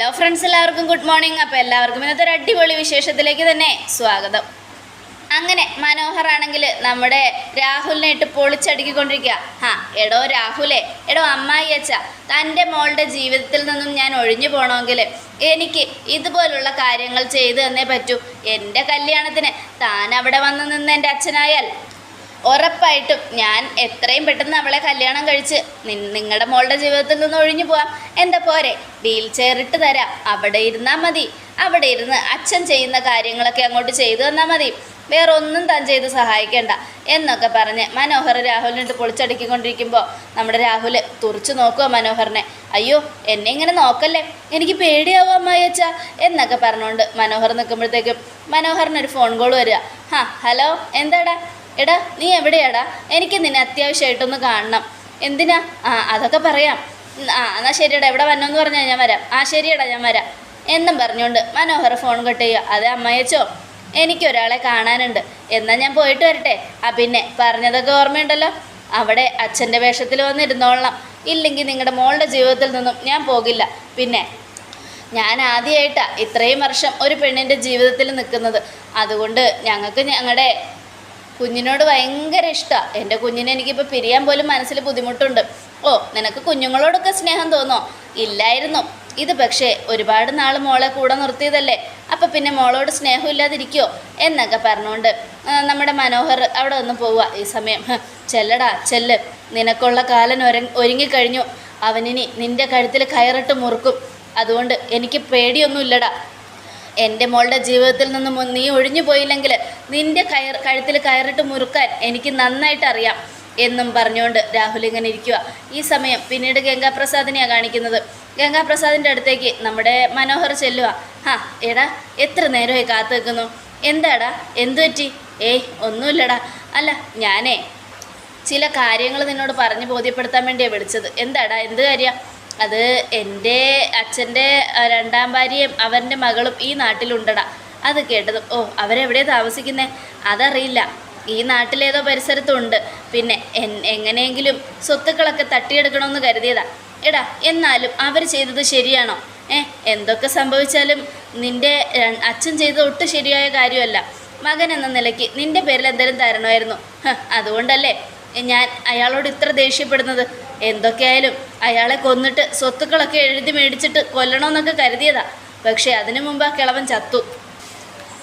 Hello friends എല്ലാവർക്കും good morning അപ്പോൾ എല്ലാവർക്കും ഇന്നത്തെ ഒരു അടിപൊളി വിശേഷത്തിലേക്ക് തന്നെ സ്വാഗതം. അങ്ങനെ മനോഹർ ആണെങ്കിൽ നമ്മുടെ രാഹുലിനെ ഇട്ട് പൊളിച്ചടുക്കിക്കൊണ്ടിരിക്കുക. ആ എടോ രാഹുലെ എടോ അമ്മായി അച്ഛ തന്റെ മോളുടെ ജീവിതത്തിൽ നിന്നും ഞാൻ ഒഴിഞ്ഞു പോകണമെങ്കിൽ എനിക്ക് ഇതുപോലുള്ള കാര്യങ്ങൾ ചെയ്തു തന്നേ പറ്റൂ. എന്റെ കല്യാണത്തിന് താൻ അവിടെ വന്ന് നിന്ന് എന്റെ അച്ഛനായാൽ ഉറപ്പായിട്ടും ഞാൻ എത്രയും പെട്ടെന്ന് അവളെ കല്യാണം കഴിച്ച് നിങ്ങളുടെ മോളുടെ ജീവിതത്തിൽ നിന്ന് ഒഴിഞ്ഞു പോവാം. എന്താ പോരെ? വീൽ ചെയർ ഇട്ട് തരാം. അവിടെ ഇരുന്നാൽ മതി. അവിടെ ഇരുന്ന് അച്ഛൻ ചെയ്യുന്ന കാര്യങ്ങളൊക്കെ അങ്ങോട്ട് ചെയ്തു തന്നാൽ മതി. വേറെ ഒന്നും താൻ ചെയ്ത് സഹായിക്കേണ്ട. എന്നൊക്കെ പറഞ്ഞ് മനോഹർ രാഹുലിനിട്ട് പൊളിച്ചടുക്കിക്കൊണ്ടിരിക്കുമ്പോൾ നമ്മുടെ രാഹുൽ തുറച്ചു നോക്കുക മനോഹറിനെ. അയ്യോ എന്നെ ഇങ്ങനെ നോക്കല്ലേ? എനിക്ക് പേടിയാവും അമ്മായി അച്ഛ. എന്നൊക്കെ പറഞ്ഞുകൊണ്ട് മനോഹർ നിൽക്കുമ്പോഴത്തേക്കും മനോഹറിനൊരു ഫോൺ കോൾ വരിക. ഹാ ഹലോ എന്താടാ? എടാ നീ എവിടെയാടാ? എനിക്ക് നിന്നെ അത്യാവശ്യമായിട്ടൊന്ന് കാണണം. എന്തിനാ? ആ അതൊക്കെ പറയാം. ആ എന്നാൽ ശരിയടാ എവിടെ വന്നെന്ന് പറഞ്ഞാൽ ഞാൻ വരാം. ആ ശരിയടാ ഞാൻ വരാം. എന്നും പറഞ്ഞുകൊണ്ട് മനോഹർ ഫോൺ കട്ട് ചെയ്യുക. അതെ അമ്മയച്ചോ എനിക്കൊരാളെ കാണാനുണ്ട്. എന്നാൽ ഞാൻ പോയിട്ട് വരട്ടെ? ആ പിന്നെ പറഞ്ഞതൊക്കെ ഓർമ്മയുണ്ടല്ലോ? അവിടെ അച്ഛന്റെ വേഷത്തിൽ വന്നിരുന്നോളണം. ഇല്ലെങ്കിൽ നിങ്ങളുടെ മോളുടെ ജീവിതത്തിൽ നിന്നും ഞാൻ പോകില്ല. പിന്നെ ഞാൻ ആദ്യമായിട്ടാണ് ഇത്രയും വർഷം ഒരു പെണ്ണിന്റെ ജീവിതത്തിൽ നിൽക്കുന്നത്. അതുകൊണ്ട് ഞങ്ങൾക്ക് ഞങ്ങളുടെ കുഞ്ഞിനോട് ഭയങ്കര ഇഷ്ടമാണ് എന്റെ കുഞ്ഞിനെ എനിക്കിപ്പോൾ പിരിയാൻ പോലും മനസ്സിൽ ബുദ്ധിമുട്ടുണ്ട്. ഓ നിനക്ക് കുഞ്ഞുങ്ങളോടൊക്കെ സ്നേഹം തോന്നോ? ഇല്ലായിരുന്നു. ഇത് പക്ഷേ ഒരുപാട് നാൾ മോളെ കൂടെ നിർത്തിയതല്ലേ. അപ്പം പിന്നെ മോളോട് സ്നേഹം ഇല്ലാതിരിക്കുമോ എന്നൊക്കെ പറഞ്ഞുകൊണ്ട് നമ്മുടെ മനോഹർ അവിടെ ഒന്ന് പോവുക ഈ സമയം. ചെല്ലടാ ചെല്ല്. നിനക്കുള്ള കാലൻ ഒര ഒരുങ്ങിക്കഴിഞ്ഞു. അവനിനി നിന്റെ കഴുത്തിൽ കയറിട്ട് മുറുക്കും. അതുകൊണ്ട് എനിക്ക് പേടിയൊന്നുമില്ലടാ. എന്റെ മോളുടെ ജീവിതത്തിൽ നിന്നും നീ ഒഴിഞ്ഞു പോയില്ലെങ്കിൽ നിന്റെ കയർ കഴുത്തിൽ കയറിട്ട് മുറുക്കാൻ എനിക്ക് നന്നായിട്ട് അറിയാം എന്നും പറഞ്ഞുകൊണ്ട് രാഹുൽ ഇങ്ങനെ ഇരിക്കുക ഈ സമയം പിന്നീട് ഗംഗാപ്രസാദിനെയാണ് കാണിക്കുന്നത്. ഗംഗാപ്രസാദിന്റെ അടുത്തേക്ക് നമ്മുടെ മനോഹർ ചെല്ലുക ഹാ എടാ എത്ര നേരമായി കാത്തു നിൽക്കുന്നു? എന്താടാ എന്തു പറ്റി? ഏയ് ഒന്നുമില്ലടാ. അല്ല ഞാനേ ചില കാര്യങ്ങൾ നിന്നോട് പറഞ്ഞു ബോധ്യപ്പെടുത്താൻ വേണ്ടിയാണ് വിളിച്ചത്. എന്താടാ എന്ത് കാര്യം? അത് എന്റെ അച്ഛന്റെ രണ്ടാം ഭാര്യയും അവന്റെ മകളും ഈ നാട്ടിലുണ്ടടാ. അത് കേട്ടതും ഓ അവരെവിടെയാണ് താമസിക്കുന്നത് അതറിയില്ല. ഈ നാട്ടിലേതോ പരിസരത്തുണ്ട്. പിന്നെ എങ്ങനെയെങ്കിലും സ്വത്തുക്കളൊക്കെ തട്ടിയെടുക്കണമെന്ന് കരുതിയതാ. എടാ എന്നാലും അവർ ചെയ്തത് ശരിയാണോ? ഏ എന്തൊക്കെ സംഭവിച്ചാലും നിന്റെ അച്ഛൻ ചെയ്തത് ഒട്ടും ശരിയായ കാര്യമല്ല. മകൻ എന്ന നിലയ്ക്ക് നിന്റെ പേരിൽ എന്തെങ്കിലും തരണമായിരുന്നു. അതുകൊണ്ടല്ലേ ഞാൻ അയാളോട് ഇത്ര ദേഷ്യപ്പെടുന്നത്? എന്തൊക്കെയായാലും അയാളെ കൊന്നിട്ട് സ്വത്തുക്കളൊക്കെ എഴുതി മേടിച്ചിട്ട് കൊല്ലണമെന്നൊക്കെ കരുതിയതാ. പക്ഷേ അതിനു മുമ്പ് ആ കിളവൻ ചത്തു.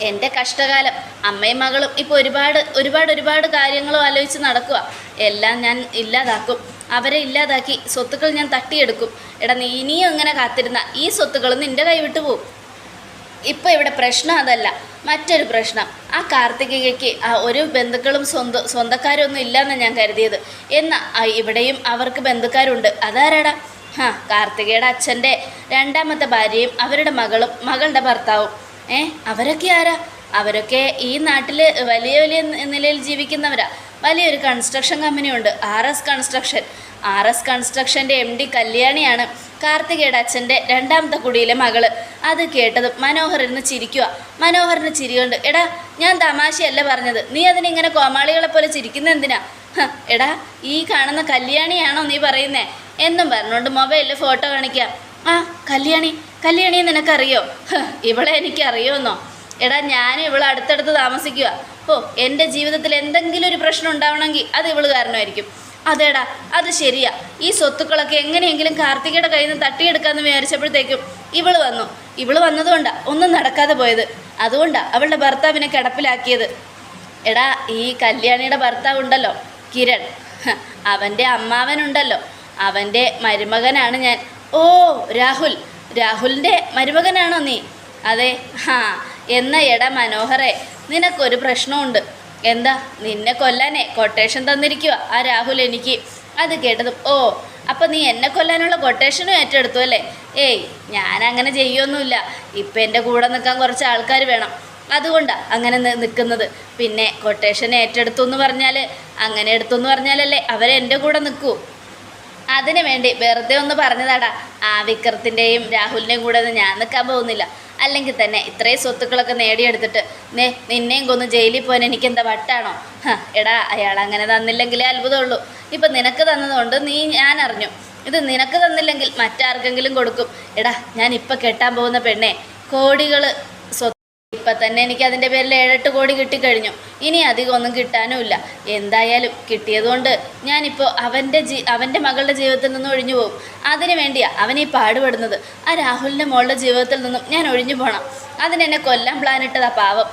എന്റെ കഷ്ടകാലം അമ്മയും മകളും ഇപ്പോൾ ഒരുപാട് ഒരുപാട് ഒരുപാട് കാര്യങ്ങളും ആലോചിച്ച് നടക്കുക എല്ലാം ഞാൻ ഇല്ലാതാക്കും. അവരെ ഇല്ലാതാക്കി സ്വത്തുക്കൾ ഞാൻ തട്ടിയെടുക്കും. എടാ നീ ഇനിയും ഇങ്ങനെ കാത്തിരുന്ന. ഈ സ്വത്തുക്കൾ നിന്റെ കൈവിട്ട് പോകും ഇപ്പോൾ ഇവിടെ പ്രശ്നം അതല്ല. മറ്റൊരു പ്രശ്നം. ആ കാർത്തികയ്ക്ക് ഒരു ബന്ധുക്കളും സ്വന്ത സ്വന്തക്കാരൊന്നും ഇല്ലയെന്നാണ് ഞാൻ കരുതിയത്. എന്നാൽ ഇവിടെയും അവർക്ക് ബന്ധുക്കാരുണ്ട്. അതാരാടാ? ഹാ കാർത്തികയുടെ അച്ഛന്റെ രണ്ടാമത്തെ ഭാര്യയും അവരുടെ മകളും മകളുടെ ഭർത്താവും. ഏ അവരൊക്കെ ആരാ? അവരൊക്കെ ഈ നാട്ടിൽ വലിയ വലിയ നിലയിൽ ജീവിക്കുന്നവരാ. വലിയൊരു construction കമ്പനിയുണ്ട്. R S construction. R S കൺസ്ട്രക്ഷന്റെ M D കല്യാണിയാണ്. കാർത്തികയുടെ അച്ഛന്റെ രണ്ടാമത്തെ കുടിയിലെ മകൾ. അത് കേട്ടതും മനോഹരന് ചിരിക്കുക മനോഹരന് ചിരികൊണ്ട് എടാ ഞാൻ തമാശയല്ല പറഞ്ഞത്. നീ അതിനിങ്ങനെ കോമാളികളെ പോലെ ചിരിക്കുന്ന എന്തിനാ? എടാ ഈ കാണുന്ന കല്യാണിയാണോ നീ പറയുന്നേ? എന്നും പറഞ്ഞുകൊണ്ട് മൊബൈലിൽ ഫോട്ടോ കാണിക്കാം. ആ കല്യാണി കല്യാണി നിനക്കറിയോ? ഇവളെ എനിക്ക് അറിയുമെന്നോ എടാ ഞാനും ഇവളെ അടുത്തടുത്ത് താമസിക്കുക ഓ എന്റെ ജീവിതത്തിൽ എന്തെങ്കിലും ഒരു പ്രശ്നം ഉണ്ടാവണമെങ്കിൽ അത് ഇവൾ കാരണമായിരിക്കും. അതേടാ അത് ശരിയാ. ഈ സ്വത്തുക്കളൊക്കെ എങ്ങനെയെങ്കിലും കാർത്തികയുടെ കയ്യിൽ നിന്ന് തട്ടിയെടുക്കാമെന്ന് വിചാരിച്ചപ്പോഴത്തേക്കും ഇവൾ വന്നു. ഇവൾ വന്നതുകൊണ്ടാ ഒന്നും നടക്കാതെ പോയത്. അതുകൊണ്ടാ അവളുടെ ഭർത്താവിനെ കിടപ്പിലാക്കിയത്. എടാ ഈ കല്യാണിയുടെ ഭർത്താവ് ഉണ്ടല്ലോ കിരൺ അവന്റെ അമ്മാവനുണ്ടല്ലോ. അവന്റെ മരുമകനാണ് ഞാൻ. ഓ രാഹുൽ. രാഹുലിന്റെ മരുമകനാണോ നീ? അതെ ഹാ. എന്ന എടാ മനോഹറെ നിനക്കൊരു പ്രശ്നമുണ്ട്. എന്താ നിന്നെ കൊല്ലാനേ കൊട്ടേഷൻ തന്നിരിക്കുക ആ രാഹുൽ എനിക്ക് അത് കേട്ടതും ഓ അപ്പം നീ എന്നെ കൊല്ലാനുള്ള കൊട്ടേഷനും ഏറ്റെടുത്തു അല്ലേ? ഏയ് ഞാൻ അങ്ങനെ ചെയ്യൊന്നുമില്ല. ഇപ്പം എന്റെ കൂടെ നിൽക്കാൻ കുറച്ച് ആൾക്കാർ വേണം. അതുകൊണ്ടാണ് അങ്ങനെ നിൽക്കുന്നത് പിന്നെ കൊട്ടേഷൻ ഏറ്റെടുത്തു എന്ന് പറഞ്ഞാൽ അങ്ങനെ എടുത്തു എന്ന് പറഞ്ഞാലല്ലേ അവരെന്റെ കൂടെ നിൽക്കൂ. അതിനു വേണ്ടി വെറുതെ ഒന്ന് പറഞ്ഞതാടാ. ആ വിക്രത്തിന്റെയും രാഹുലിന്റെയും കൂടെ ഒന്നും ഞാൻ നിൽക്കാൻ പോകുന്നില്ല. അല്ലെങ്കിൽ തന്നെ ഇത്രയും സ്വത്തുക്കളൊക്കെ നേടിയെടുത്തിട്ട് നേ നിന്നെയും കൊന്ന് ജയിലിൽ പോകാൻ എനിക്കെന്താ വട്ടാണോ? എടാ അയാൾ അങ്ങനെ തന്നില്ലെങ്കിലേ അത്ഭുതമുള്ളൂ. ഇപ്പം നിനക്ക് തന്നതുകൊണ്ട് നീ ഞാൻ അറിഞ്ഞു ഇത് നിനക്ക് തന്നില്ലെങ്കിൽ മറ്റാർക്കെങ്കിലും കൊടുക്കും. എടാ ഞാൻ ഇപ്പം കെട്ടാൻ പോകുന്ന പെണ്ണേ കോടികൾ ഇപ്പം തന്നെ എനിക്ക് അതിന്റെ പേരിൽ ഏഴെട്ട് കോടി കിട്ടിക്കഴിഞ്ഞു. ഇനി അധികം ഒന്നും കിട്ടാനുമില്ല. എന്തായാലും കിട്ടിയതുകൊണ്ട് ഞാനിപ്പോൾ അവന്റെ ജീ അവന്റെ മകളുടെ ജീവിതത്തിൽ നിന്നും ഒഴിഞ്ഞു പോകും. അതിനു വേണ്ടിയാ അവൻ ഈ പാടുപെടുന്നത്. ആ രാഹുലിന്റെ മോളുടെ ജീവിതത്തിൽ നിന്നും ഞാൻ ഒഴിഞ്ഞു പോകണം അതിനെന്നെ കൊല്ലാൻ പ്ലാൻ ഇട്ടതാ പാവം.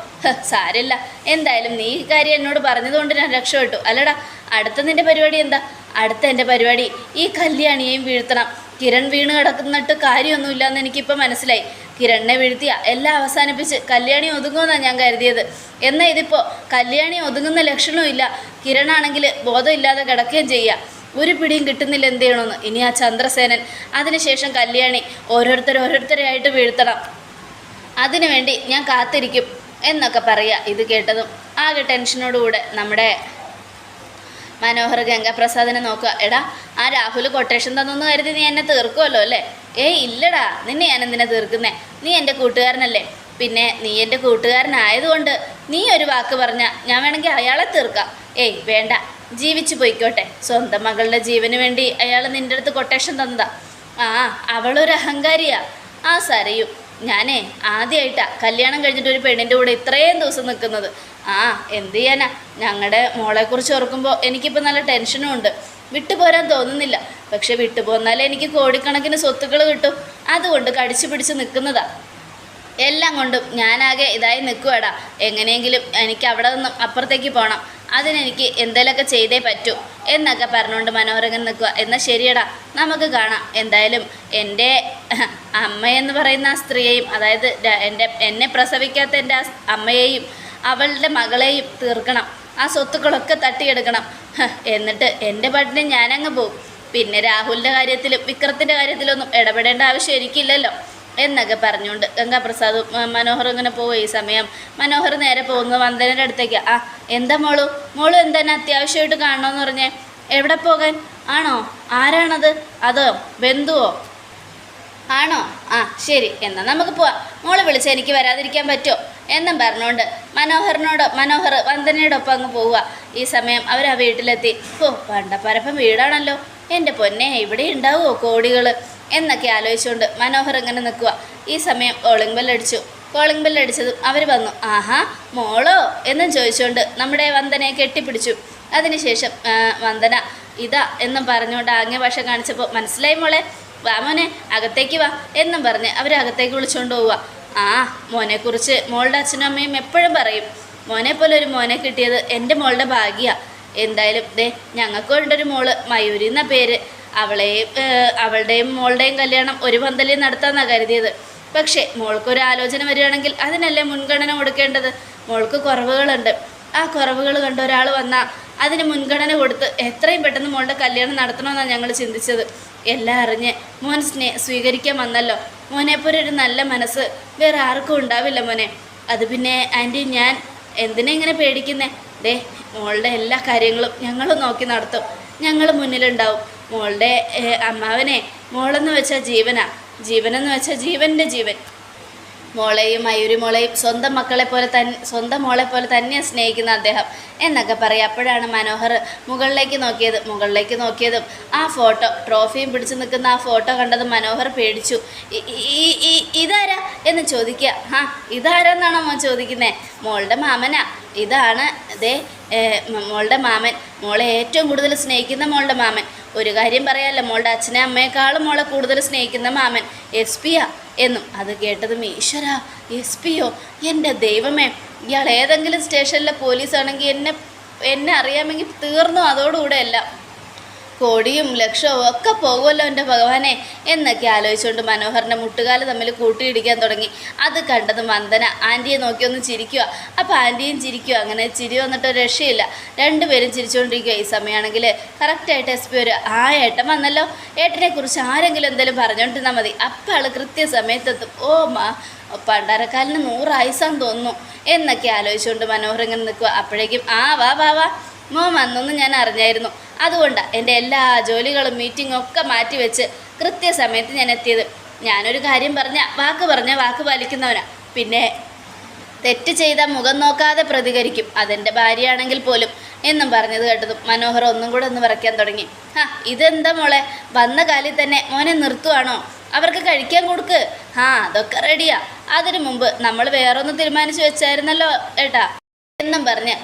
സാരില്ല. എന്തായാലും നീ കാര്യം എന്നോട് പറഞ്ഞതുകൊണ്ട് ഞാൻ രക്ഷപ്പെട്ടു. അല്ലടാ അടുത്ത നിന്റെ പരിപാടി എന്താ? അടുത്ത എന്റെ പരിപാടി ഈ കല്യാണിയെയും വീഴ്ത്തണം. കിരൺ വീണ് കിടക്കുന്നിട്ട് കാര്യമൊന്നുമില്ല എന്ന് എനിക്കിപ്പോൾ മനസ്സിലായി. കിരണിനെ വീഴ്ത്തിയ എല്ലാം അവസാനിപ്പിച്ച് കല്യാണി ഒതുങ്ങുമെന്നാണ് ഞാൻ കരുതിയത്. എന്നാൽ ഇതിപ്പോൾ കല്യാണി ഒതുങ്ങുന്ന ലക്ഷണവും ഇല്ല. കിരണാണെങ്കിൽ ബോധമില്ലാതെ കിടക്കുകയും ചെയ്യുക ഒരു പിടിയും കിട്ടുന്നില്ല എന്ത് ചെയ്യണമെന്ന്. ഇനി ആ ചന്ദ്രസേനൻ അതിനുശേഷം കല്യാണി ഓരോരുത്തർ ഓരോരുത്തരെയായിട്ട് വീഴ്ത്തണം. അതിനുവേണ്ടി ഞാൻ കാത്തിരിക്കും എന്നൊക്കെ പറയുക ഇത് കേട്ടതും. ആകെ ടെൻഷനോടുകൂടെ നമ്മുടെ മനോഹർ ഗംഗാപ്രസാദിനെ നോക്കുക. എടാ ആ രാഹുൽ കൊട്ടേഷൻ തന്നെന്ന് കരുതി നീ എന്നെ തീർക്കുമല്ലോ അല്ലേ? ഏയ് ഇല്ലടാ നിന്നെ ഞാൻ എന്തിനാ തീർക്കുന്നേ? നീ എന്റെ കൂട്ടുകാരനല്ലേ. പിന്നെ നീ എന്റെ കൂട്ടുകാരനായതുകൊണ്ട് നീ ഒരു വാക്ക് പറഞ്ഞാൽ ഞാൻ വേണമെങ്കിൽ അയാളെ തീർക്കാം. ഏയ് വേണ്ട. ജീവിച്ചു പോയിക്കോട്ടെ. സ്വന്തം മകളുടെ ജീവന് വേണ്ടി അയാൾ നിന്റെ അടുത്ത് കൊട്ടേഷൻ തന്നതാ. ആ അവളൊരു അഹങ്കാരിയാ. ആ സരയും. ഞാനേ ആദ്യമായിട്ടാ കല്യാണം കഴിഞ്ഞിട്ട് ഒരു പെണ്ണിന്റെ കൂടെ ഇത്രയും ദിവസം നിൽക്കുന്നത്. ആ എന്ത് ചെയ്യാനാ? ഞങ്ങളുടെ മോളെക്കുറിച്ച് ഓർക്കുമ്പോൾ എനിക്കിപ്പോൾ നല്ല ടെൻഷനും ഉണ്ട്. വിട്ടുപോരാൻ തോന്നുന്നില്ല. പക്ഷെ വിട്ടുപോന്നാലേ എനിക്ക് കോടിക്കണക്കിന് സ്വത്തുക്കൾ കിട്ടും. അതുകൊണ്ട് കടിച്ചു പിടിച്ച് നിൽക്കുന്നതാ. എല്ലാം കൊണ്ടും ഞാനാകെ ഇതായി നിൽക്കുവാടാ. എങ്ങനെയെങ്കിലും എനിക്ക് അവിടെ നിന്നും അപ്പുറത്തേക്ക് പോകണം അതിനെനിക്ക് എന്തെങ്കിലുമൊക്കെ ചെയ്തേ പറ്റൂ. എന്നൊക്കെ പറഞ്ഞുകൊണ്ട് മനോരംഗം നിൽക്കുക എന്നാൽ ശരിയടാ. നമുക്ക് കാണാം. എന്തായാലും എന്റെ അമ്മയെന്ന് പറയുന്ന ആ സ്ത്രീയെയും അതായത് എന്റെ എന്നെ പ്രസവിക്കാത്ത എന്റെ അമ്മയെയും അവളുടെ മകളെയും തീർക്കണം. ആ സ്വത്തുക്കളൊക്കെ തട്ടിയെടുക്കണം. എന്നിട്ട് എന്റെ പാട്ടിന് ഞാനങ്ങ് പോകും പിന്നെ രാഹുലിന്റെ കാര്യത്തിലും വിക്രത്തിന്റെ കാര്യത്തിലൊന്നും ഇടപെടേണ്ട ആവശ്യം എനിക്കില്ലല്ലോ. എന്നൊക്കെ പറഞ്ഞുകൊണ്ട് ഗംഗാപ്രസാദ് മനോഹർ ഇങ്ങനെ പോവുക ഈ സമയം. മനോഹർ നേരെ പോകുന്നത് വന്ദനയുടെ അടുത്തേക്ക്. ആ എന്താ മോളു? മോളു എന്താണ് അത്യാവശ്യമായിട്ട് കാണണമെന്ന് പറഞ്ഞേ. എവിടെ പോകാൻ? ആണോ? ആരാണത്? അതോ ബന്ധുവോ? ആണോ? ആ ശരി. എന്നാൽ നമുക്ക് പോവാം. മോൾ വിളിച്ച് എനിക്ക് വരാതിരിക്കാൻ പറ്റുമോ എന്നും പറഞ്ഞുകൊണ്ട് മനോഹറിനോട് മനോഹർ വന്ദനയോടൊപ്പം അങ്ങ് പോവുക. ഈ സമയം അവർ ആ വീട്ടിലെത്തി. ഓ പണ്ടപ്പരപ്പം വീടാണല്ലോ. എന്റെ പൊന്നെ ഇവിടെ ഉണ്ടാവുമോ കോടികൾ എന്നൊക്കെ ആലോചിച്ചുകൊണ്ട് മനോഹർ ഇങ്ങനെ നിൽക്കുക. ഈ സമയം കോളിംഗ് ബെല്ലടിച്ചു കോളിംഗ് ബെല്ലടിച്ചതും അവർ വന്നു. ആഹാ മോളോ? എന്നും ചോദിച്ചുകൊണ്ട് നമ്മുടെ വന്ദനയെ കെട്ടിപ്പിടിച്ചു. അതിനുശേഷം വന്ദന ഇതാ എന്നും പറഞ്ഞുകൊണ്ട് ആംഗ്യ ഭാഷ കാണിച്ചപ്പോൾ മനസ്സിലായി മോളെ വാമോനെ അകത്തേക്ക് വാ എന്നും പറഞ്ഞ് അവരകത്തേക്ക് വിളിച്ചുകൊണ്ട് പോവുക. ആ മോനെക്കുറിച്ച് മോളുടെ അച്ഛനും അമ്മയും എപ്പോഴും പറയും മോനെ പോലെ ഒരു മോനെ കിട്ടിയത് എന്റെ മോളുടെ ഭാഗ്യമാണ് എന്തായാലും ദേ ഞങ്ങൾക്കും ഒരു മോൾ മയൂരി എന്ന പേര്. അവളെയും അവളുടെയും മോളുടെയും കല്യാണം ഒരു പന്തലിൽ നടത്താമെന്നാണ് കരുതിയത്. പക്ഷേ മോൾക്കൊരു ആലോചന വരികയാണെങ്കിൽ അതിനല്ലേ മുൻഗണന കൊടുക്കേണ്ടത്? മോൾക്ക് കുറവുകളുണ്ട്. ആ കുറവുകൾ കണ്ട ഒരാൾ വന്നാൽ അതിന് മുൻഗണന കൊടുത്ത് എത്രയും പെട്ടെന്ന് മോളുടെ കല്യാണം നടത്തണമെന്നാണ് ഞങ്ങൾ ചിന്തിച്ചത്. എല്ലാം അറിഞ്ഞ് മോൻ സ്നേ സ്വീകരിക്കാൻ വന്നല്ലോ. മോനെപ്പോലെ ഒരു നല്ല മനസ്സ് വേറെ ആർക്കും ഉണ്ടാവില്ല മോനെ. അത് പിന്നെ ആന്റി ഞാൻ എന്തിനാ ഇങ്ങനെ പേടിക്കുന്നേ? ദേ മോളുടെ എല്ലാ കാര്യങ്ങളും ഞങ്ങൾ നോക്കി നടത്തും. ഞങ്ങൾ മുന്നിലുണ്ടാവും. മോളുടെ അമ്മാവനെ മോളെന്ന് വെച്ചാൽ ജീവനാ. ജീവനെന്ന് വെച്ചാൽ ജീവന്റെ ജീവൻ. മോളെയും മയൂരി മോളെയും സ്വന്തം മക്കളെ പോലെ തൻ സ്വന്തം മോളെ പോലെ തന്നെയാണ് സ്നേഹിക്കുന്ന അദ്ദേഹം. എന്നൊക്കെ പറയും. അപ്പോഴാണ് മനോഹർ മുകളിലേക്ക് നോക്കിയത് മുകളിലേക്ക് നോക്കിയതും ആ ഫോട്ടോ ട്രോഫിയും പിടിച്ചു നിൽക്കുന്ന ആ ഫോട്ടോ കണ്ടതും മനോഹർ പേടിച്ചു. "ഇ- ഈ- ഈ- ഇതാരാ എന്ന് ചോദിക്കുക. ആ ഇതാരാന്നാണോ മോൻ ചോദിക്കുന്നത് മോളുടെ മാമനാ. ഇതാണ് ദേ മോളുടെ മാമൻ. മോളെ ഏറ്റവും കൂടുതൽ സ്നേഹിക്കുന്ന മോളുടെ മാമൻ. ഒരു കാര്യം പറയാമല്ലോ മോളുടെ അച്ഛനെ അമ്മയെക്കാളും മോളെ കൂടുതൽ സ്നേഹിക്കുന്ന മാമൻ. എസ് പിയാ എന്നും അത് കേട്ടതും ഈശ്വര എസ് പിയോ എന്റെ ദൈവമേ ഇയാൾ ഏതെങ്കിലും സ്റ്റേഷനിലെ പോലീസാണെങ്കിൽ എന്നെ എന്നെ അറിയാമെങ്കിൽ തീർന്നു അതോടുകൂടെ എല്ലാം. കോടിയും ലക്ഷവും ഒക്കെ പോകുമല്ലോ എന്റെ ഭഗവാനെ എന്നൊക്കെ ആലോചിച്ചുകൊണ്ട് മനോഹറിന്റെ മുട്ടുകാൽ തമ്മിൽ കൂട്ടിയിടിക്കാൻ തുടങ്ങി. അത് കണ്ടത് മന്ദന. ആന്റിയെ നോക്കി ഒന്ന് ചിരിക്കുക. അപ്പോൾ ആന്റിയും ചിരിക്കുക. അങ്ങനെ ചിരി വന്നിട്ട് രക്ഷയില്ല. രണ്ടുപേരും ചിരിച്ചുകൊണ്ടിരിക്കുക. ഈ സമയമാണെങ്കിൽ കറക്റ്റായിട്ട് എസ് പി ഒരു ആ ഏട്ടൻ വന്നല്ലോ. ഏട്ടനെ കുറിച്ച് ആരെങ്കിലും എന്തെങ്കിലും പറഞ്ഞുകൊണ്ടിരുന്നാൽ മതി. അപ്പോൾ ആൾ കൃത്യസമയത്തെത്തും. ഓ മാ പണ്ടാരക്കാലിന് നൂറ് തോന്നുന്നു. എന്നൊക്കെ ആലോചിച്ചുകൊണ്ട് മനോഹർ ഇങ്ങനെ നിൽക്കുക. അപ്പോഴേക്കും ആ വാ വാ വാ. മോ വന്നെന്ന് ഞാൻ അറിഞ്ഞായിരുന്നു. അതുകൊണ്ടാണ് എന്റെ എല്ലാ ജോലികളും മീറ്റിംഗും ഒക്കെ മാറ്റി വെച്ച് കൃത്യസമയത്ത് ഞാൻ എത്തിയത്. ഞാനൊരു കാര്യം പറഞ്ഞ വാക്ക് പറഞ്ഞ വാക്ക് പാലിക്കുന്നവനാ. പിന്നെ തെറ്റ് ചെയ്ത മുഖം നോക്കാതെ പ്രതികരിക്കും. അതെന്റെ ഭാര്യയാണെങ്കിൽ പോലും എന്നും പറഞ്ഞത് കേട്ടതും മനോഹർ ഒന്നും കൂടെ ഒന്ന് വിറയ്ക്കാൻ തുടങ്ങി. ആ ഇതെന്താ മോളെ? വന്ന കാലിൽ തന്നെ മോനെ നിർത്തുവാണോ? അവർക്ക് കഴിക്കാൻ കൊടുക്ക്. ആ അതൊക്കെ റെഡിയാ അതിനു മുമ്പ് നമ്മൾ വേറൊന്ന് തീരുമാനിച്ചു വെച്ചായിരുന്നല്ലോ ഏട്ടാ. എന്നും പറഞ്ഞ്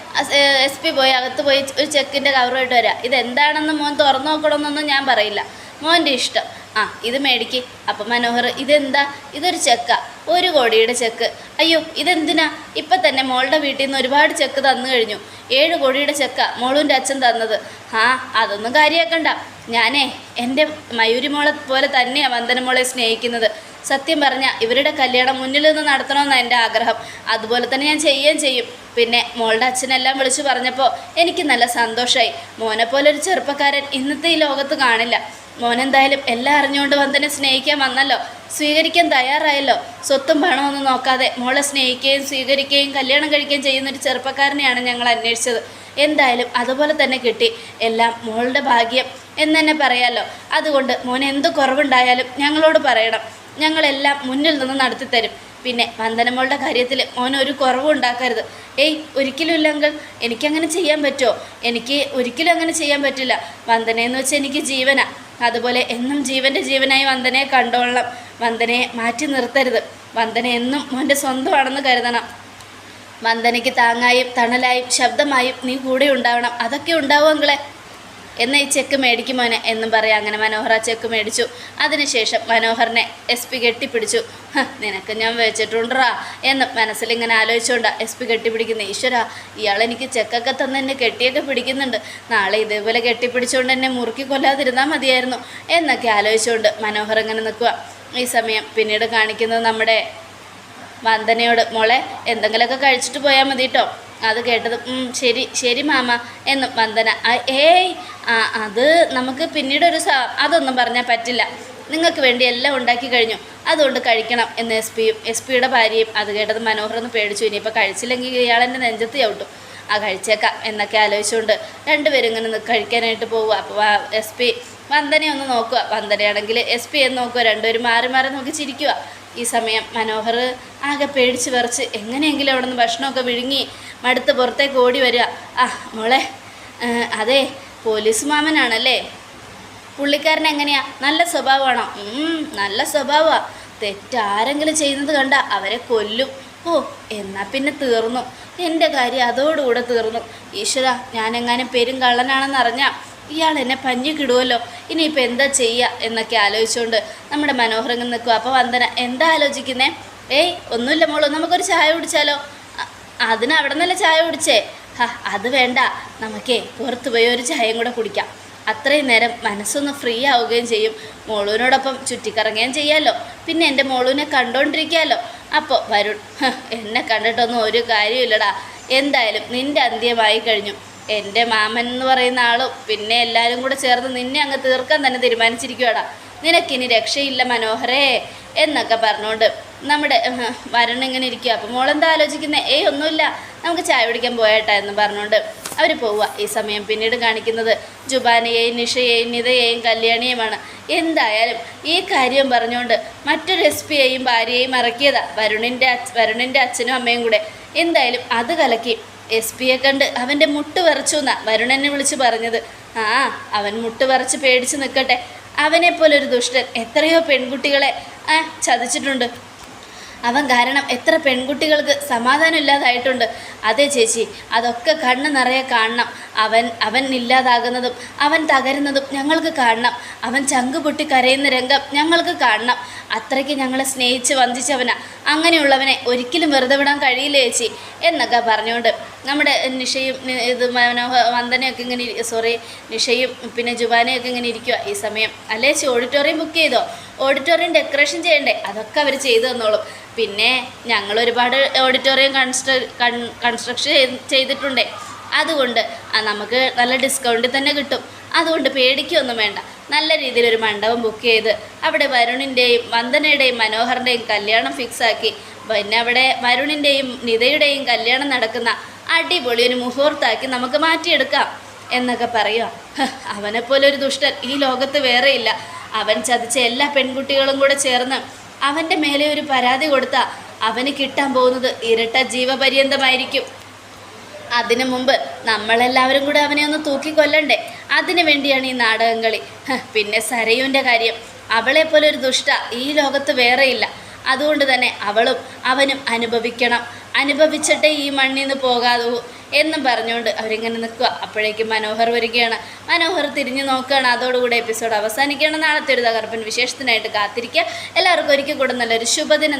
എസ് പി പോയി അകത്ത് പോയി ഒരു ചെക്കിന്റെ കവറുമായിട്ട് വരാം. ഇതെന്താണെന്ന് മോൻ തുറന്നു നോക്കണമെന്നൊന്നും ഞാൻ പറയില്ല. മോന്റെ ഇഷ്ടം. ആ ഇത് മേടിക്ക്. അപ്പം മനോഹർ ഇതെന്താ? ഇതൊരു ചെക്ക. ഒരു കോടിയുടെ ചെക്ക്. അയ്യോ ഇതെന്തിനാ? ഇപ്പം തന്നെ മോളുടെ വീട്ടിൽ നിന്ന് ഒരുപാട് ചെക്ക് തന്നു കഴിഞ്ഞു. ഏഴ് കോടിയുടെ ചെക്ക മോളൂന്റെ അച്ഛൻ തന്നത്. ആ അതൊന്നും കാര്യമാക്കണ്ട ഞാനേ എന്റെ മയൂരി മോളെ പോലെ തന്നെയാണ് വന്ദനമോളെ സ്നേഹിക്കുന്നത്. സത്യം പറഞ്ഞാൽ ഇവരുടെ കല്യാണം മുന്നിൽ നിന്ന് നടത്തണമെന്നാണ് എന്റെ ആഗ്രഹം. അതുപോലെ തന്നെ ഞാൻ ചെയ്യുകയും ചെയ്യും. പിന്നെ മോളുടെ അച്ഛനെല്ലാം വിളിച്ചു പറഞ്ഞപ്പോൾ എനിക്ക് നല്ല സന്തോഷമായി മോനെ പോലെ ഒരു ചെറുപ്പക്കാരൻ ഇന്നത്തെ ഈ ലോകത്ത് കാണില്ല. മോനെന്തായാലും എല്ലാം അറിഞ്ഞുകൊണ്ട് വന്നതിനെ സ്നേഹിക്കാൻ വന്നല്ലോ. സ്വീകരിക്കാൻ തയ്യാറായല്ലോ. സ്വത്തും പണമൊന്നും നോക്കാതെ മോളെ സ്നേഹിക്കുകയും സ്വീകരിക്കുകയും കല്യാണം കഴിക്കുകയും ചെയ്യുന്ന ഒരു ചെറുപ്പക്കാരനെയാണ് ഞങ്ങൾ അന്വേഷിച്ചത്. എന്തായാലും അതുപോലെ തന്നെ കിട്ടി. എല്ലാം മോളുടെ ഭാഗ്യം എന്ന് തന്നെ പറയാമല്ലോ അതുകൊണ്ട് മോൻ എന്ത് കുറവുണ്ടായാലും ഞങ്ങളോട് പറയണം. ഞങ്ങളെല്ലാം മുന്നിൽ നിന്ന് നടത്തിത്തരും. പിന്നെ വന്ദനമോളുടെ കാര്യത്തിൽ മോൻ ഒരു കുറവും ഉണ്ടാക്കരുത്. ഏയ് ഒരിക്കലും ഇല്ലെങ്കിൽ എനിക്കങ്ങനെ ചെയ്യാൻ പറ്റുമോ എനിക്ക് ഒരിക്കലും അങ്ങനെ ചെയ്യാൻ പറ്റില്ല. വന്ദനയെന്ന് വെച്ചാൽ എനിക്ക് ജീവന. അതുപോലെ എന്നും ജീവന്റെ ജീവനായി വന്ദനയെ കണ്ടോളണം. വന്ദനയെ മാറ്റി നിർത്തരുത്. വന്ദന എന്നും മോന്റെ സ്വന്തമാണെന്ന് കരുതണം. വന്ദനയ്ക്ക് താങ്ങായും തണലായും ശബ്ദമായും നീ കൂടെ ഉണ്ടാവണം. അതൊക്കെ ഉണ്ടാവും അങ്ങളെ എന്ന ഈ ചെക്ക് മേടിക്കും മോനെ എന്നും പറയാം. അങ്ങനെ മനോഹർ ആ ചെക്ക് മേടിച്ചു. അതിനുശേഷം മനോഹറിനെ എസ് പി കെട്ടിപ്പിടിച്ചു. നിനക്ക് ഞാൻ വെച്ചിട്ടുണ്ടാ എന്ന് മനസ്സിലിങ്ങനെ ആലോചിച്ചുകൊണ്ട് എസ് പി കെട്ടിപ്പിടിക്കുന്ന. ഈശ്വര ഇയാൾ എനിക്ക് ചെക്കൊക്കെ തന്നെ എന്നെ കെട്ടിയൊക്കെ പിടിക്കുന്നുണ്ട്. നാളെ ഇതേപോലെ കെട്ടിപ്പിടിച്ചുകൊണ്ട് എന്നെ മുറുക്കി കൊല്ലാതിരുന്നാൽ മതിയായിരുന്നു എന്നൊക്കെ ആലോചിച്ചുകൊണ്ട് മനോഹർ ഇങ്ങനെ നിൽക്കുക ഈ സമയം പിന്നീട് കാണിക്കുന്നത് നമ്മുടെ വന്ദനയോട്. മോളെ എന്തെങ്കിലുമൊക്കെ കഴിച്ചിട്ട് പോയാൽ മതി കേട്ടോ അത് കേട്ടത് ശരി ശരി മാമ എന്നും വന്ദന. "ആ, ഏയ് അത് നമുക്ക് പിന്നീട് ഒരു അതൊന്നും പറഞ്ഞാൽ പറ്റില്ല. നിങ്ങൾക്ക് വേണ്ടി എല്ലാം ഉണ്ടാക്കി കഴിഞ്ഞു. അതുകൊണ്ട് കഴിക്കണം എന്ന് എസ് പിയും എസ് പിയുടെ ഭാര്യയും അത് കേട്ടത് മനോഹർ ഒന്ന് പേടിച്ചു. ഇനിയിപ്പോൾ കഴിച്ചില്ലെങ്കിൽ ഇയാളെന്റെ നെഞ്ചത്ത് ചവിട്ടും. ആ കഴിച്ചേക്കാം എന്നൊക്കെ ആലോചിച്ചുകൊണ്ട് രണ്ടുപേരും ഇങ്ങനെ കഴിക്കാനായിട്ട് പോകുക അപ്പോൾ എസ് പി വന്ദനയൊന്ന് നോക്കുക. വന്ദനയാണെങ്കിൽ എസ് പി എന്ന് നോക്കുക. രണ്ടുപേരും മാറി മാറി നോക്കി ചിരിക്കുക. ഈ സമയം മനോഹർ ആകെ പേടിച്ച് വിറച്ച് എങ്ങനെയെങ്കിലും അവിടെ നിന്ന് ഭക്ഷണമൊക്കെ വിഴുങ്ങി മടുത്ത് പുറത്തേക്ക് ഓടി വരിക. ആ മോളെ അതെ പോലീസ് മാമനാണല്ലേ? പുള്ളിക്കാരൻ എങ്ങനെയാ? നല്ല സ്വഭാവമാണോ? നല്ല സ്വഭാവമാണ് തെറ്റാരെങ്കിലും ചെയ്യുന്നത് കണ്ട അവരെ കൊല്ലും. ഓ എന്നാൽ പിന്നെ തീർന്നു. എന്റെ കാര്യം അതോടുകൂടെ തീർന്നു. ഈശ്വര ഞാനെങ്ങാനും പെരും കള്ളനാണെന്ന് അറിഞ്ഞാൽ ഇയാൾ എന്നെ പഞ്ഞിക്കിടുമല്ലോ ഇനിയിപ്പോൾ എന്താ ചെയ്യുക എന്നൊക്കെ ആലോചിച്ചുകൊണ്ട് നമ്മുടെ മനോഹരങ്ങൾ നിൽക്കുക അപ്പോൾ വന്ദന എന്താ ആലോചിക്കുന്നേ? ഏയ് ഒന്നുമില്ല മോളൂ നമുക്കൊരു ചായ കുടിച്ചാലോ? അതിന് അവിടെ നിന്നല്ല ചായ കുടിച്ചേ? ഹാ അത് വേണ്ട. നമുക്കേ പുറത്ത് പോയി ഒരു ചായയും കൂടെ കുടിക്കാം. അത്രയും നേരം മനസ്സൊന്ന് ഫ്രീ ആവുകയും ചെയ്യും. മോളുവിനോടൊപ്പം ചുറ്റിക്കറങ്ങുകയും ചെയ്യാമല്ലോ പിന്നെ എന്റെ മോളുവിനെ കണ്ടുകൊണ്ടിരിക്കാമല്ലോ അപ്പോൾ വരുൺ എന്നെ കണ്ടിട്ടൊന്നും ഒരു കാര്യമില്ലടാ എന്തായാലും നിന്റെ അന്ത്യമായി കഴിഞ്ഞു. എന്റെ മാമൻ എന്ന് പറയുന്ന ആളും പിന്നെ എല്ലാവരും കൂടെ ചേർന്ന് നിന്നെ അങ്ങ് തീർക്കാൻ തന്നെ തീരുമാനിച്ചിരിക്കുവാടാ. നിനക്കിനി രക്ഷയില്ല മനോഹരേ എന്നൊക്കെ പറഞ്ഞുകൊണ്ട് നമ്മുടെ വരുൺ ഇങ്ങനെ ഇരിക്കുക അപ്പം മോളെന്താ ആലോചിക്കുന്നത് ഏയ് ഒന്നുമില്ല. നമുക്ക് ചായ കുടിക്കാൻ പോയേട്ടാ എന്ന് പറഞ്ഞുകൊണ്ട് അവർ പോവുക ഈ സമയം പിന്നീട് കാണിക്കുന്നത് ജുബാനയെയും നിഷയെയും നിതയെയും കല്യാണിയുമാണ്. എന്തായാലും ഈ കാര്യം പറഞ്ഞുകൊണ്ട് മറ്റൊരു എസ് പിയെയും ഭാര്യയെയും ഇറക്കിയതാ വരുണിന്റെ അച്ഛ വരുണിന്റെ അച്ഛനും അമ്മയും കൂടെ. എന്തായാലും അത് കലക്കി എസ് പിയെ കണ്ട് അവന്റെ മുട്ട് വിറച്ചു എന്നാ വരുണനെ വിളിച്ച് പറഞ്ഞത്. ആ അവൻ മുട്ട് വിറച്ച് പേടിച്ച് നിൽക്കട്ടെ അവനെപ്പോലൊരു ദുഷ്ടൻ. എത്രയോ പെൺകുട്ടികളെ ആ ചതിച്ചിട്ടുണ്ട്. അവൻ കാരണം എത്ര പെൺകുട്ടികൾക്ക് സമാധാനം ഇല്ലാതായിട്ടുണ്ട് അതെ ചേച്ചി അതൊക്കെ കണ്ണ് നിറയെ കാണണം. അവൻ അവൻ ഇല്ലാതാകുന്നതും അവൻ തകരുന്നതും ഞങ്ങൾക്ക് കാണണം. അവൻ ചങ്ക് പൊട്ടി കരയുന്ന രംഗം ഞങ്ങൾക്ക് കാണണം. അത്രയ്ക്ക് ഞങ്ങളെ സ്നേഹിച്ച് വഞ്ചിച്ചവനാ. അങ്ങനെയുള്ളവനെ ഒരിക്കലും വെറുതെ വിടാൻ കഴിയില്ല ചേച്ചി? എന്നൊക്കെ പറഞ്ഞുകൊണ്ട് നമ്മുടെ നിഷയും ഇത് മനോഹ വന്ദനയൊക്കെ ഇങ്ങനെ സോറി നിഷയും പിന്നെ ജുബാനയൊക്കെ ഇങ്ങനെ ഇരിക്കുക ഈ സമയം. അല്ലേ ചേച്ചി ഓഡിറ്റോറിയം ബുക്ക് ചെയ്തോ? ഓഡിറ്റോറിയം ഡെക്കറേഷൻ ചെയ്യണ്ടേ? അതൊക്കെ അവർ ചെയ്തു തന്നോളും. പിന്നെ ഞങ്ങൾ ഒരുപാട് ഓഡിറ്റോറിയം കൺസ്ട്ര കൺസ്ട്രക്ഷൻ ചെയ്തിട്ടുണ്ട്. അതുകൊണ്ട് നമുക്ക് നല്ല ഡിസ്കൗണ്ടിൽ തന്നെ കിട്ടും. അതുകൊണ്ട് പേടിക്കൊന്നും വേണ്ട. നല്ല രീതിയിൽ ഒരു മണ്ഡപം ബുക്ക് ചെയ്ത് അവിടെ വരുണിന്റെയും വന്ദനയുടെയും മനോഹറിന്റെയും കല്യാണം ഫിക്സാക്കി പിന്നെ അവിടെ വരുണിന്റെയും നിതയുടെയും കല്യാണം നടക്കുന്ന അടിപൊളി ഒരു മുഹൂർത്താക്കി നമുക്ക് മാറ്റിയെടുക്കാം. എന്നൊക്കെ പറയുക അവനെപ്പോലെ ഒരു ദുഷ്ടൻ. ഈ ലോകത്ത് വേറെയില്ല അവൻ ചതിച്ച എല്ലാ പെൺകുട്ടികളും കൂടെ ചേർന്ന് അവന്റെ മേലെ ഒരു പരാതി കൊടുത്താൽ അവന് കിട്ടാൻ പോകുന്നത് ഇരട്ട ജീവപര്യന്തമായിരിക്കും. അതിനു മുമ്പ് നമ്മളെല്ലാവരും കൂടെ അവനെ ഒന്ന് തൂക്കിക്കൊല്ലണ്ടേ? അതിനു വേണ്ടിയാണ് ഈ നാടകം കളി പിന്നെ സരയുവിന്റെ കാര്യം. അവളെ പോലെ ഒരു ദുഷ്ട ഈ ലോകത്ത് വേറെയില്ല. അതുകൊണ്ട് തന്നെ അവളും അവനും അനുഭവിക്കണം. അനുഭവിച്ചിട്ടേ ഈ മണ്ണിൽ നിന്ന് പോകാതൂ എന്നും പറഞ്ഞുകൊണ്ട് അവരിങ്ങനെ നിൽക്കുക. അപ്പോഴേക്കും മനോഹർ വരികയാണ്. മനോഹർ തിരിഞ്ഞു നോക്കുകയാണ്. അതോടുകൂടെ എപ്പിസോഡ് അവസാനിക്കുകയാണ്. നാളത്തെ ഒരു തകർപ്പൻ വിശേഷത്തിനായിട്ട് കാത്തിരിക്കുക. എല്ലാവർക്കും ഒരിക്കൽ കൂടെ നല്ലൊരു ശുഭദിനം